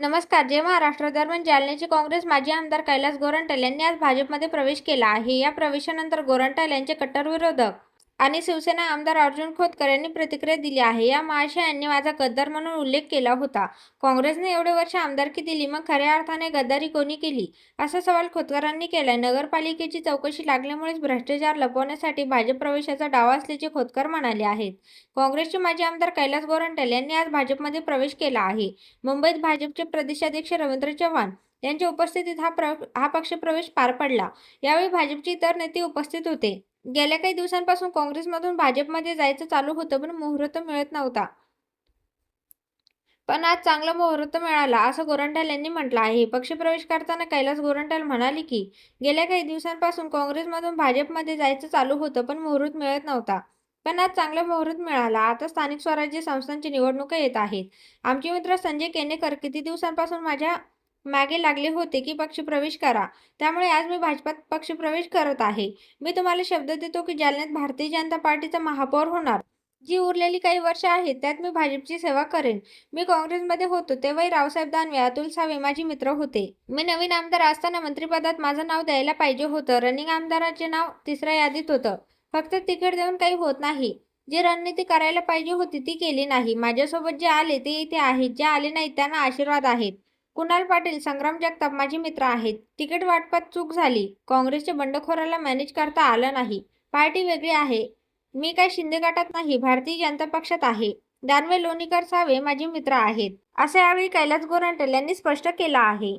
नमस्कार जय महाराष्ट्र. दरम्यान जालन्याचे काँग्रेस माजी आमदार कैलास गोरंट्याल यांनी आज भाजपमध्ये प्रवेश केला आहे. या प्रवेशानंतर गोरंट्याल यांचे कट्टर विरोधक आणि शिवसेना आमदार अर्जुन खोतकर यांनी प्रतिक्रिया दिली आहे. या महाशय यांनी माझा गद्दार म्हणून उल्लेख केला होता. काँग्रेसने एवढे वर्ष आमदारकी दिली मग खऱ्या अर्थाने गद्दारी कोणी केली? असा सवाल खोतकरांनी केलाय. नगरपालिकेची चौकशी लागल्यामुळेच भ्रष्टाचार लपवण्यासाठी भाजप प्रवेशाचा डाव असल्याचे खोतकर म्हणाले आहेत. काँग्रेसचे माजी आमदार कैलास गोरंट्याल यांनी आज भाजपमध्ये प्रवेश केला आहे. मुंबईत भाजपचे प्रदेशाध्यक्ष रवींद्र चव्हाण यांच्या उपस्थितीत हा प्र हा पक्षप्रवेश पार पडला. यावेळी भाजपचे इतर नेते उपस्थित होते. गेल्या काही दिवसांपासून काँग्रेसमधून भाजपमध्ये जायचं चालू होतं पण मुहूर्त मिळत नव्हता. पण आज चांगला मुहूर्त मिळाला असं गोरंट्याल यांनी म्हटलं आहे. पक्षप्रवेश करताना कैलास गोरंट्याल म्हणाले की गेल्या काही दिवसांपासून काँग्रेसमधून भाजपमध्ये जायचं चालू होतं पण मुहूर्त मिळत नव्हता. पण आज चांगला मुहूर्त मिळाला. आता स्थानिक स्वराज्य संस्थांची निवडणुका येत आहेत. आमचे मित्र संजय केनेकर किती दिवसांपासून माझ्या मागे लागले होते की पक्षप्रवेश करा. त्यामुळे आज मी भाजपात पक्षप्रवेश करत आहे. मी तुम्हाला शब्द देतो की जालन्यात भारतीय जनता पार्टीचा महापौर होणार. जी उरलेली काही वर्ष आहेत त्यात मी भाजपची सेवा करेन. मी काँग्रेसमध्ये होतो तेव्हाही रावसाहेब दानवे अतुल सावे माझे मित्र होते. मी नवीन आमदार असताना मंत्रिपदात माझं नाव द्यायला पाहिजे होतं. रनिंग आमदाराचे नाव तिसऱ्या यादीत होतं. फक्त तिकीट देऊन काही होत नाही. जी रणनीती करायला पाहिजे होती ती केली नाही. माझ्यासोबत जे आले ते इथे आहेत. जे आले नाहीत त्यांना आशीर्वाद आहेत. कुणाल पाटील संग्राम जगताप माझे मित्र आहेत. तिकीट वाटपात चूक झाली. काँग्रेसच्या बंडखोराला मॅनेज करता आलं नाही. पार्टी वेगळी आहे. मी काय शिंदे गटात नाही भारतीय जनता पक्षात आहे. दानवे लोणीकर सावे माझे मित्र आहेत. असं यावेळी कैलास गोरंटल यांनी स्पष्ट केलं आहे.